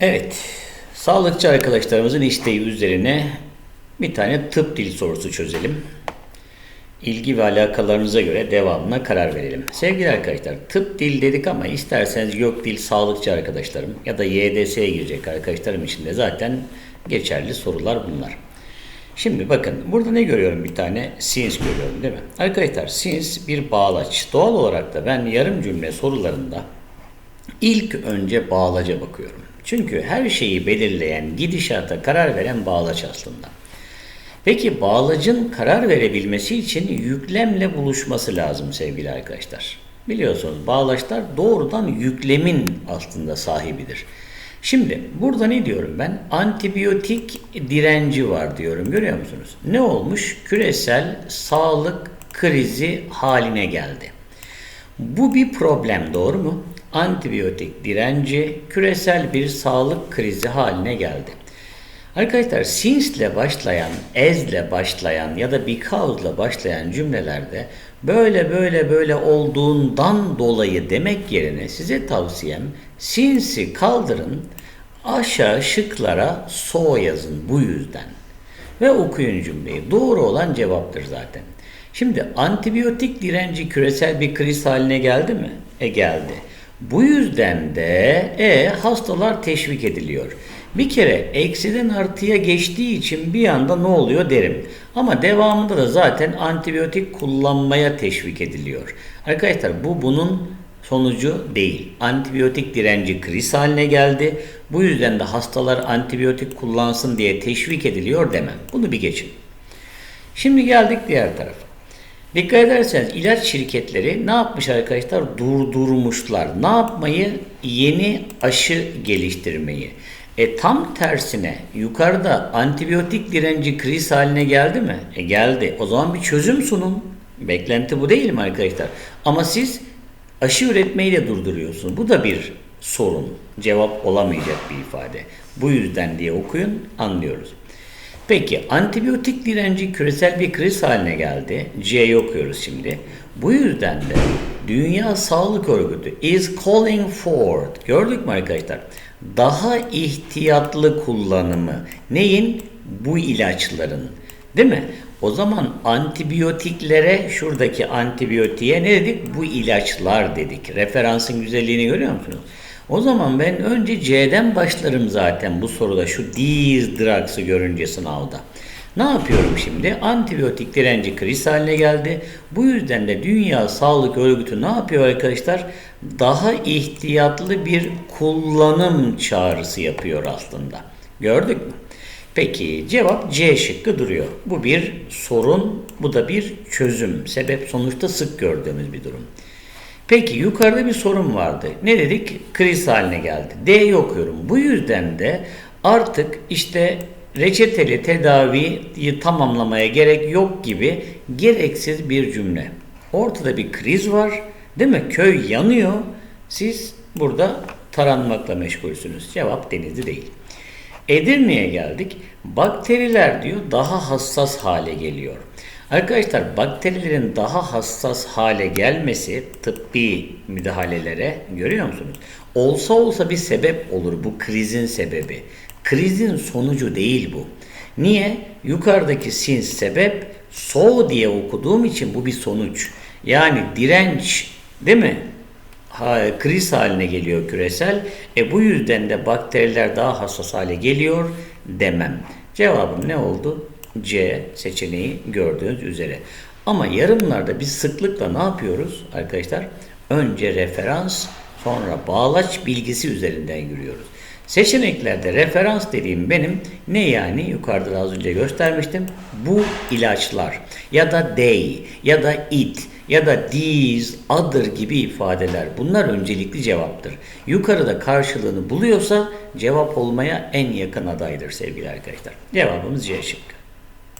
Evet, sağlıkçı arkadaşlarımızın isteği üzerine bir tane tıp dil sorusu çözelim. İlgi ve alakalarınıza göre devamına karar verelim. Sevgili arkadaşlar, tıp dil dedik ama isterseniz yok dil sağlıkçı arkadaşlarım ya da YDS'ye girecek arkadaşlarım için de zaten geçerli sorular bunlar. Şimdi bakın burada ne görüyorum bir tane since görüyorum değil mi? Arkadaşlar since bir bağlaç. Doğal olarak da ben yarım cümle sorularında İlk önce bağlaca bakıyorum. Çünkü her şeyi belirleyen, gidişata karar veren bağlaç aslında. Peki bağlacın karar verebilmesi için yüklemle buluşması lazım sevgili arkadaşlar. Biliyorsunuz bağlaçlar doğrudan yüklemin aslında sahibidir. Şimdi burada ne diyorum ben? Antibiyotik direnci var diyorum. Görüyor musunuz? Ne olmuş? Küresel sağlık krizi haline geldi. Bu bir problem doğru mu? Antibiyotik direnci küresel bir sağlık krizi haline geldi. Arkadaşlar since ile başlayan, ile başlayan ya da because ile başlayan cümlelerde böyle böyle böyle olduğundan dolayı demek yerine size tavsiyem since'i kaldırın aşağı şıklara so yazın bu yüzden. Ve okuyun cümleyi. Doğru olan cevaptır zaten. Şimdi antibiyotik direnci küresel bir kriz haline geldi mi? E geldi. Bu yüzden de e hastalar teşvik ediliyor. Bir kere eksiden artıya geçtiği için bir anda ne oluyor derim. Ama devamında da zaten antibiyotik kullanmaya teşvik ediliyor. Arkadaşlar bu bunun sonucu değil. Antibiyotik direnci kriz haline geldi. Bu yüzden de hastalar antibiyotik kullansın diye teşvik ediliyor demem. Bunu bir geçin. Şimdi geldik diğer tarafa. Dikkat ederseniz ilaç şirketleri ne yapmış arkadaşlar? Durdurmuşlar. Ne yapmayı? Yeni aşı geliştirmeyi. E tam tersine yukarıda antibiyotik direnci kriz haline geldi mi? E geldi. O zaman bir çözüm sunun. Beklenti bu değil mi arkadaşlar? Ama siz aşı üretmeyi de durduruyorsunuz. Bu da bir sorun. Cevap olamayacak bir ifade. Bu yüzden diye okuyun anlıyoruz. Peki antibiyotik direnci küresel bir kriz haline geldi. C'yi okuyoruz şimdi. Bu yüzden de Dünya Sağlık Örgütü is calling for gördük mü arkadaşlar? Daha ihtiyatlı kullanımı neyin? Bu ilaçların. Değil mi? O zaman antibiyotiklere şuradaki antibiyotiğe ne dedik? Bu ilaçlar dedik. Referansın güzelliğini görüyor musunuz? O zaman ben önce C'den başlarım zaten bu soruda şu these drugs'ı görünce sınavda. Ne yapıyorum şimdi? Antibiyotik direnci kriz haline geldi. Bu yüzden de Dünya Sağlık Örgütü ne yapıyor arkadaşlar? Daha ihtiyatlı bir kullanım çağrısı yapıyor aslında. Gördük mü? Peki cevap C şıkkı duruyor. Bu bir sorun, bu da bir çözüm. Sebep sonuçta sık gördüğümüz bir durum. Peki yukarıda bir sorun vardı. Ne dedik? Kriz haline geldi. D'yi okuyorum. Bu yüzden de artık işte reçeteli tedaviyi tamamlamaya gerek yok gibi gereksiz bir cümle. Ortada bir kriz var. Değil mi? Köy yanıyor. Siz burada taranmakla meşgulsünüz. Cevap denizli değil. Edirne'ye geldik. Bakteriler diyor daha hassas hale geliyor. Arkadaşlar bakterilerin daha hassas hale gelmesi tıbbi müdahalelere görüyor musunuz? Olsa olsa bir sebep olur bu krizin sebebi. Krizin sonucu değil bu. Niye? Yukarıdaki sin sebep so diye okuduğum için bu bir sonuç. Yani direnç değil mi? Ha, kriz haline geliyor küresel. E bu yüzden de bakteriler daha hassas hale geliyor demem. Cevabım ne oldu? C seçeneği gördüğünüz üzere. Ama yarımlarda biz sıklıkla ne yapıyoruz arkadaşlar? Önce referans sonra bağlaç bilgisi üzerinden yürüyoruz. Seçeneklerde referans dediğim benim ne yani yukarıda da az önce göstermiştim. Bu ilaçlar ya da they ya da it ya da these, other gibi ifadeler bunlar öncelikli cevaptır. Yukarıda karşılığını buluyorsa cevap olmaya en yakın adaydır sevgili arkadaşlar. Cevabımız C şıkkı.